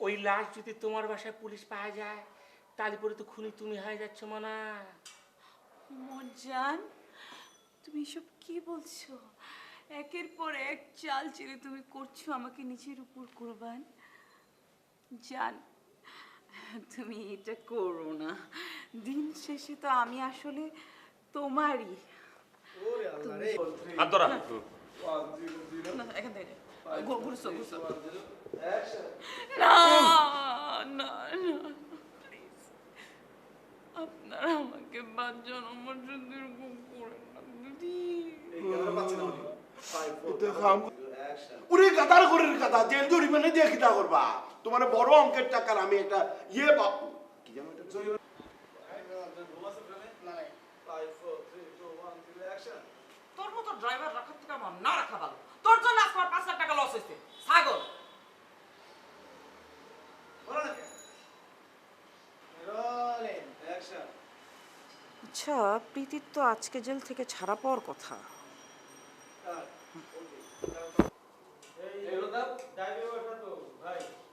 ওই লাশ যদি তোমার বাসায় পুলিশ পাওয়া যায় তাহলে পরে তো খুনি তুমি হয়ে যাচ্ছ মানা। মজান তুমি এসব কি বলছো? একের পর এক চাল চেলে তুমি করছ আমাকে নিজের উপর কোরবান? জান তুমি এটা করো না। দিন শেষে তো আমি আসলে তোমারই। হাত ধরা। এখান থেকে। ঘুরছো ঘুরছো না না না প্লিজ আপনারা আমাকে বাঁচান আমার এরকম করেন না উনি গাদার গাদা জেল মানে দিয়ে খিতা করবা তোমার বড় অঙ্কের টাকার আমি একটা ইয়ে বা কি জানো এটা আচ্ছা প্রীতির তো আজকে জেল থেকে ছাড়া পাওয়ার কথা।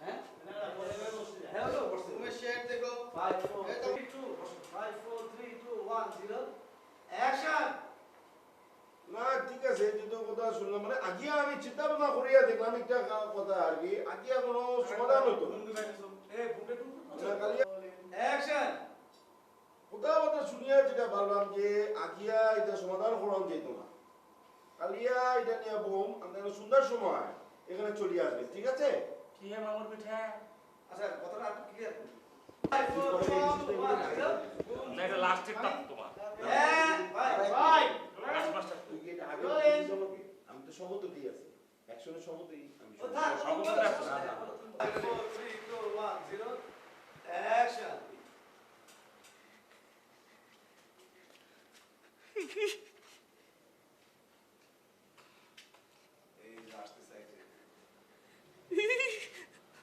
হ্যাঁ? তো তুমি শেয়ার দেখো। 5 4 3 2 5 4 3 2 1 0 অ্যাকশন না ঠিক আছে দুটো কথা শুনলাম। মানে আমি চিন্তা ভাবনা করিয়া দেখলাম একটা কথা আর কি। আজিয়া কোনো সমাধান হতো না এ বুকে টু না, খালি অ্যাকশন কথা কথা শুনিয়া যেটা ভাবলাম যে আজিয়া এটা সমাধান করান যেত না। কালিয়া এটা নিয়ে বোম আপনার সুন্দর সময় এখানে চলে আসবে ঠিক আছে? কি হে মামুর পিঠা? আচ্ছা কথাটা আর ক্লিয়ার 5 4 3 2 1 0 না এটা লাস্টের টাপ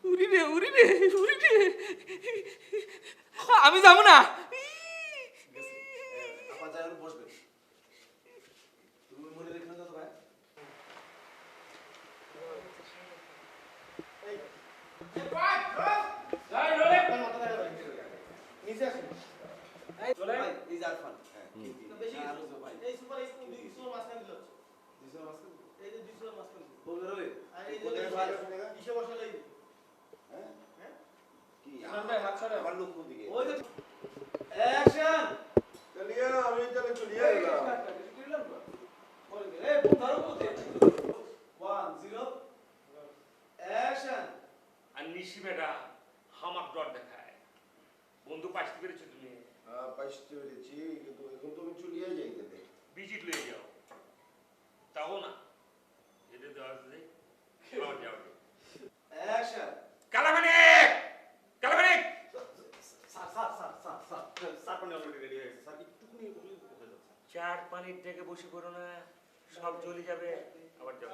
উড়ি রে উড়ি রে উড়ি রে আমি যাব না আপা যাই হলো আমি তাহলে চলিয়ে গেলাম এই বুম ধরো কোতে 1 0 অ্যাকশন আর নিশি ডর দেখায়। বন্ধু পাইতে পেরেছ তুমি আহ, পাইতে পেরেছি কিন্তু এখন তো আমি চলিয়ে যাই যেতে বিজিট লয়ে যাও। তাও না। এটা দেওয়া আছে যাও যাও। অ্যাকশন। কালামানি কালামানি sir sir sir sir sir sir পানি অলরেডি রেডি হয়ে গেছে। স্যার একটুখানি হলে হয়ে যাচ্ছে চার পানির ডেকে বসে করো না। সব জ্বলে যাবে। আবার যাও।